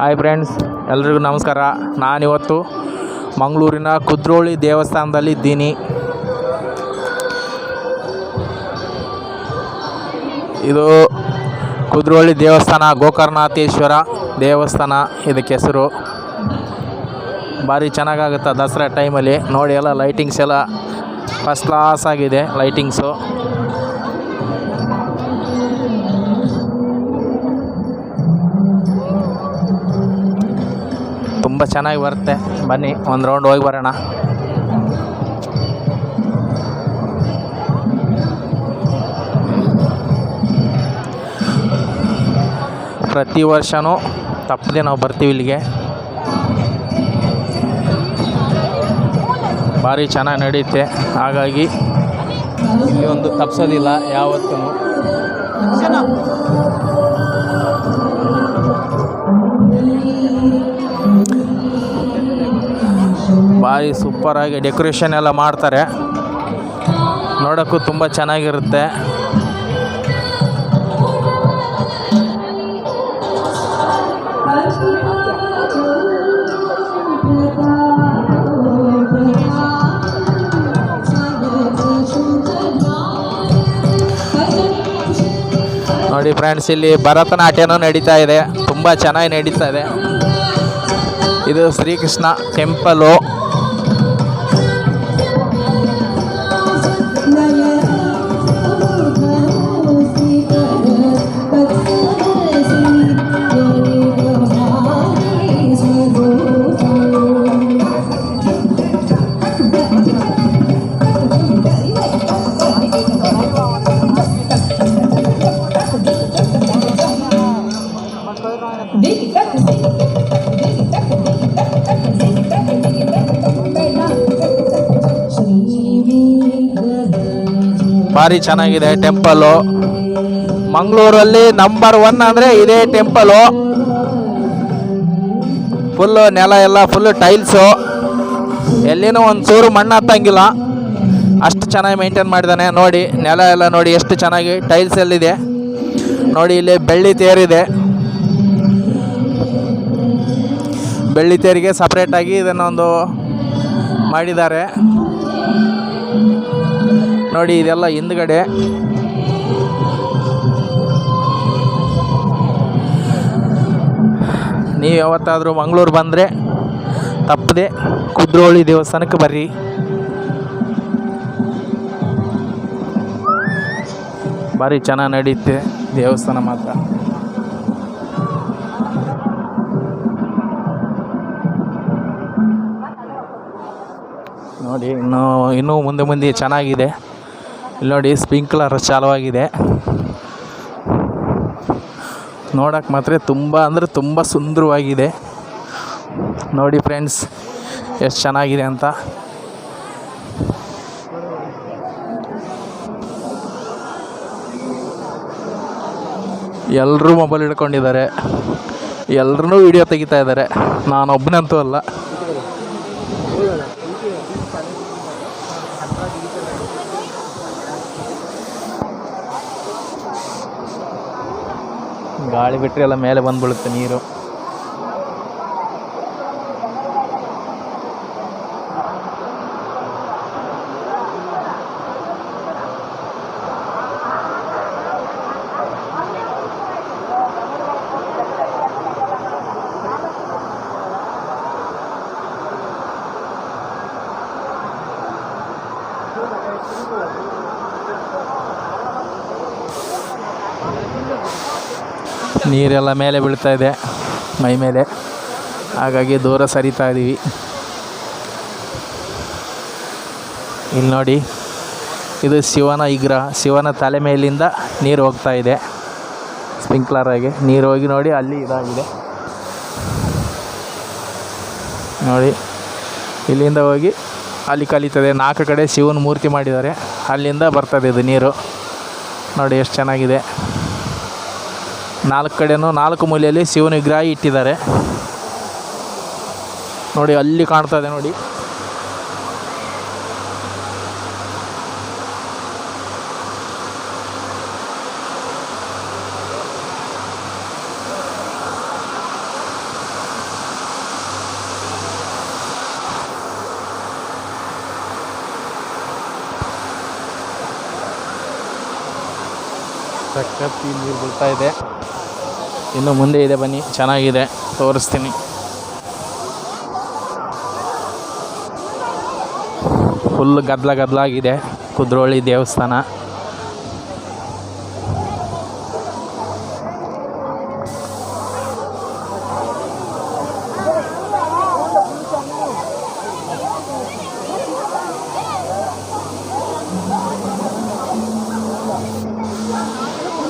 Hi friends ಎಲ್ರಿಗೂ ನಮಸ್ಕಾರ. ನಾನಿವತ್ತು ಮಂಗಳೂರಿನ ಕುದ್ರೋಳಿ ದೇವಸ್ಥಾನದಲ್ಲಿ ಇದ್ದೀನಿ. ಇದು ಕುದ್ರೋಳಿ ದೇವಸ್ಥಾನ ಗೋಕರ್ಣನಾಥೇಶ್ವರ ದೇವಸ್ಥಾನ. ಇದಕ್ಕೆ ಹೆಸರು. ಭಾರಿ ಚೆನ್ನಾಗಾಗುತ್ತೆ ದಸರಾ ಟೈಮಲ್ಲಿ ನೋಡಿ ಎಲ್ಲ ಲೈಟಿಂಗ್ಸ್ ಎಲ್ಲ ಫಸ್ಟ್ ಕ್ಲಾಸ್ ಆಗಿದೆ ಲೈಟಿಂಗ್ಸು ತುಂಬ ಚೆನ್ನಾಗಿ ಬರುತ್ತೆ. ಬನ್ನಿ, ಒಂದು ರೌಂಡ್ ಹೋಗಿ ಬರೋಣ. ಪ್ರತಿ ವರ್ಷವೂ ತಪ್ಪದೆ ನಾವು ಬರ್ತೀವಿ ಇಲ್ಲಿಗೆ. ಭಾರಿ ಚೆನ್ನಾಗಿ ನಡೆಯುತ್ತೆ. ಹಾಗಾಗಿ ಇಲ್ಲಿ ಒಂದು ತಪ್ಪಿಸೋದಿಲ್ಲ ಯಾವತ್ತೂ. ಭಾರಿ ಸೂಪರಾಗಿ ಡೆಕೋರೇಷನ್ ಎಲ್ಲ ಮಾಡ್ತಾರೆ. ನೋಡೋಕ್ಕೂ ತುಂಬ ಚೆನ್ನಾಗಿರುತ್ತೆ. ನೋಡಿ ಫ್ರೆಂಡ್ಸ್ ಇಲ್ಲಿ ಭರತನಾಟ್ಯನೂ ನಡೀತಾ ಇದೆ. ತುಂಬ ಚೆನ್ನಾಗಿ ನಡೀತಾ ಇದೆ. ಇದು ಶ್ರೀಕೃಷ್ಣ ಟೆಂಪಲು ಭಾರಿ ಚೆನ್ನಾಗಿದೆ ಟೆಂಪಲು. ಮಂಗಳೂರಲ್ಲಿ ನಂಬರ್ ಒನ್ ಅಂದರೆ ಇದೇ ಟೆಂಪಲು. ಫುಲ್ಲು ನೆಲ ಎಲ್ಲ ಫುಲ್ಲು ಟೈಲ್ಸು ಎಲ್ಲಿನೂ ಒಂದು ಚೂರು ಮಣ್ಣು ಹತ್ತಂಗಿಲ್ಲ. ಅಷ್ಟು ಚೆನ್ನಾಗಿ ಮೇಂಟೈನ್ ಮಾಡಿದ್ದಾನೆ ನೋಡಿ, ನೆಲ ಎಲ್ಲ ನೋಡಿ ಎಷ್ಟು ಚೆನ್ನಾಗಿ ಟೈಲ್ಸ್ ಎಲ್ಲಿದೆ ನೋಡಿ, ಇಲ್ಲಿ ಬೆಳ್ಳಿ ತೇರಿದೆ ಬೆಳ್ಳಿ ತೇರಿಗೆ ಸಪ್ರೇಟಾಗಿ ಇದನ್ನೊಂದು ಮಾಡಿದ್ದಾರೆ. ನೋಡಿ ಇದೆಲ್ಲ ಹಿಂದ್ಗಡೆ. ನೀವು ಯಾವತ್ತಾದರೂ ಮಂಗಳೂರು ಬಂದರೆ ತಪ್ಪದೆ ಕುದ್ರೋಳಿ ದೇವಸ್ಥಾನಕ್ಕೆ ಬರ್ರಿ. ಭಾರಿ ಚೆನ್ನಾಗಿ ನಡೆಯುತ್ತೆ ದೇವಸ್ಥಾನ ಮಾತ್ರ. ನೋಡಿ, ಇನ್ನೂ ಇನ್ನೂ ಮುಂದೆ ಮುಂದೆ ಚೆನ್ನಾಗಿದೆ. ಇಲ್ಲಿ ನೋಡಿ ಸ್ಪ್ರಿಂಕ್ಲರ್ ಚಾಲುವಾಗಿದೆ. ನೋಡಕ್ಕೆ ಮಾತ್ರ ತುಂಬ, ಅಂದರೆ ತುಂಬ ಸುಂದರವಾಗಿದೆ. ನೋಡಿ ಫ್ರೆಂಡ್ಸ್, ಎಷ್ಟು ಚೆನ್ನಾಗಿದೆ ಅಂತ. ಎಲ್ಲರೂ ಮೊಬೈಲ್ ಹಿಡ್ಕೊಂಡಿದ್ದಾರೆ. ಎಲ್ಲರೂ ವಿಡಿಯೋ ತೆಗಿತಾ ಇದ್ದಾರೆ. ನಾನೊಬ್ಬನಂತೂ ಅಲ್ಲ. ಗಾಳಿ ಬಿಟ್ಟರೆ ಎಲ್ಲ ಮೇಲೆ ಬಂದ್ಬಿಡುತ್ತೆ ನೀರು. ನೀರೆಲ್ಲ ಮೇಲೆ ಬೀಳ್ತಾ ಇದೆ, ಮೈ ಮೇಲೆ. ಹಾಗಾಗಿ ದೂರ ಸರಿತಾ ಇದ್ದೀವಿ ಇಲ್ಲಿ ನೋಡಿ, ಇದು ಶಿವನ ವಿಗ್ರಹ. ಶಿವನ ತಲೆ ಮೇಲಿಂದ ನೀರು ಹೋಗ್ತಾ ಇದೆ. ಸ್ಪ್ರಿಂಕ್ಲರ್ ಆಗಿ. ನೀರು ಹೋಗಿ ನೋಡಿ, ಅಲ್ಲಿ ಇದಾಗಿದೆ. ನೋಡಿ, ಇಲ್ಲಿಂದ ಹೋಗಿ ಅಲ್ಲಿ ಕಲಿತದೆ. ನಾಲ್ಕು ಕಡೆ ಶಿವನ ಮೂರ್ತಿ ಮಾಡಿದ್ದಾರೆ. ಅಲ್ಲಿಂದ ಬರ್ತದೆ ಇದು ನೀರು. ನೋಡಿ, ಎಷ್ಟು ಚೆನ್ನಾಗಿದೆ. ನಾಲ್ಕು ಕಡೆಯೂ ನಾಲ್ಕು ಮೂಲೆಯಲ್ಲಿ ಶಿವನ ವಿಗ್ರಹ ಇಟ್ಟಿದ್ದಾರೆ. ನೋಡಿ ಅಲ್ಲಿ ಕಾಣ್ತಾ ಇದೆ ನೋಡಿ. ಸಖತ್ ನೀರು ಬೀಳ್ತಾ ಇದೆ. ಇನ್ನು ಮುಂದೆ ಇದೆ ಬನ್ನಿ, ಚೆನ್ನಾಗಿದೆ, ತೋರಿಸ್ತೀನಿ. ಫುಲ್ ಗದ್ಲ ಗದ್ಲಾಗಿದೆ, ಕುದ್ರೋಳಿ ದೇವಸ್ಥಾನ.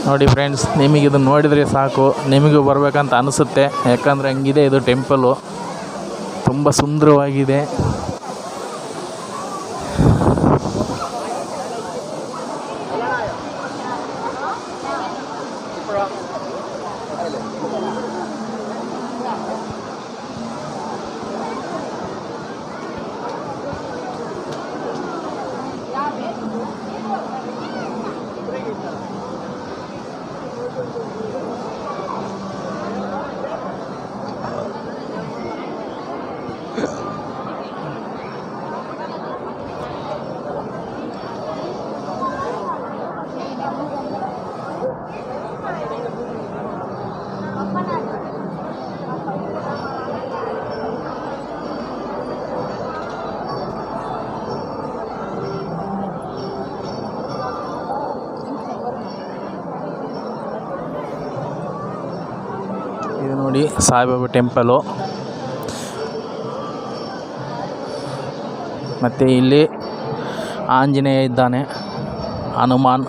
ನೋಡಿ ಫ್ರೆಂಡ್ಸ್ ನಿಮಗೆ ಇದು ನೋಡಿದರೆ ಸಾಕು. ನಿಮಗೂ ಬರಬೇಕಂತ ಅನಿಸುತ್ತೆ. ಯಾಕಂದರೆ ಹಂಗಿದೆ ಇದು ಟೆಂಪಲು ತುಂಬ ಸುಂದರವಾಗಿದೆ. ಸಾಯಿಬಾಬಾ ಟೆಂಪಲು. ಮತ್ತು ಇಲ್ಲಿ ಆಂಜನೇಯ ಇದ್ದಾನೆ ಹನುಮಾನ್.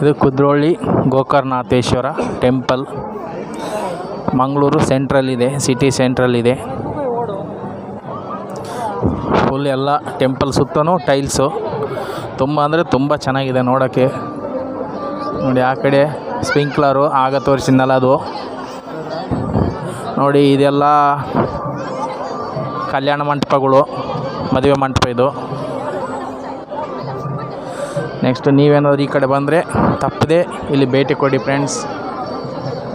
ಇದು ಕುದ್ರೋಳಿ ಗೋಕರ್ಣನಾಥೇಶ್ವರ ಟೆಂಪಲ್. ಮಂಗಳೂರು ಸೆಂಟ್ರಲ್ ಇದೆ ಸಿಟಿ ಸೆಂಟ್ರಲ್ ಇದೆ. ಫುಲ್ ಎಲ್ಲ ಟೆಂಪಲ್ ಸುತ್ತಲೂ ಟೈಲ್ಸು ತುಂಬ ಅಂದರೆ ತುಂಬ ಚೆನ್ನಾಗಿದೆ ನೋಡೋಕ್ಕೆ. ನೋಡಿ ಆ ಕಡೆ ಸ್ಪ್ರಿಂಕ್ಲರು ಆಗ ತೋರಿಸಿದ್ನಲ್ಲ ಅದು. ನೋಡಿ ಇದೆಲ್ಲ ಕಲ್ಯಾಣ ಮಂಟಪಗಳು, ಮದುವೆ ಮಂಟಪ ಇದು. ನೆಕ್ಸ್ಟ್ ನೀವೇನಾದ್ರು ಈ ಕಡೆ ಬಂದರೆ ತಪ್ಪದೆ ಇಲ್ಲಿ ಭೇಟಿ ಕೊಡಿ ಫ್ರೆಂಡ್ಸ್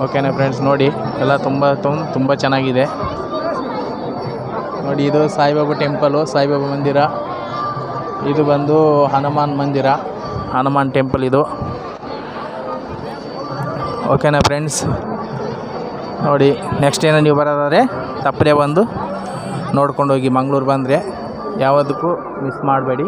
ಓಕೆನಾ ಫ್ರೆಂಡ್ಸ್ ನೋಡಿ, ಎಲ್ಲ ತುಂಬ ತುಂಬ ಚೆನ್ನಾಗಿದೆ. ನೋಡಿ, ಇದು ಸಾಯಿಬಾಬಾ ಟೆಂಪಲು ಸಾಯಿಬಾಬಾ ಮಂದಿರ. ಇದು ಬಂದು ಹನುಮಾನ್ ಮಂದಿರ. ಹನುಮಾನ್ ಟೆಂಪಲ್ ಇದು. ಓಕೆನಾ ಫ್ರೆಂಡ್ಸ್ ನೋಡಿ ನೆಕ್ಸ್ಟ್ ಏನೋ ನೀವು ಬರೋದಾದರೆ ತಪ್ಪದೆ ಬಂದು ನೋಡ್ಕೊಂಡು ಹೋಗಿ, ಮಂಗಳೂರು ಬಂದರೆ. ಯಾವುದಕ್ಕೂ ಮಿಸ್ ಮಾಡಬೇಡಿ.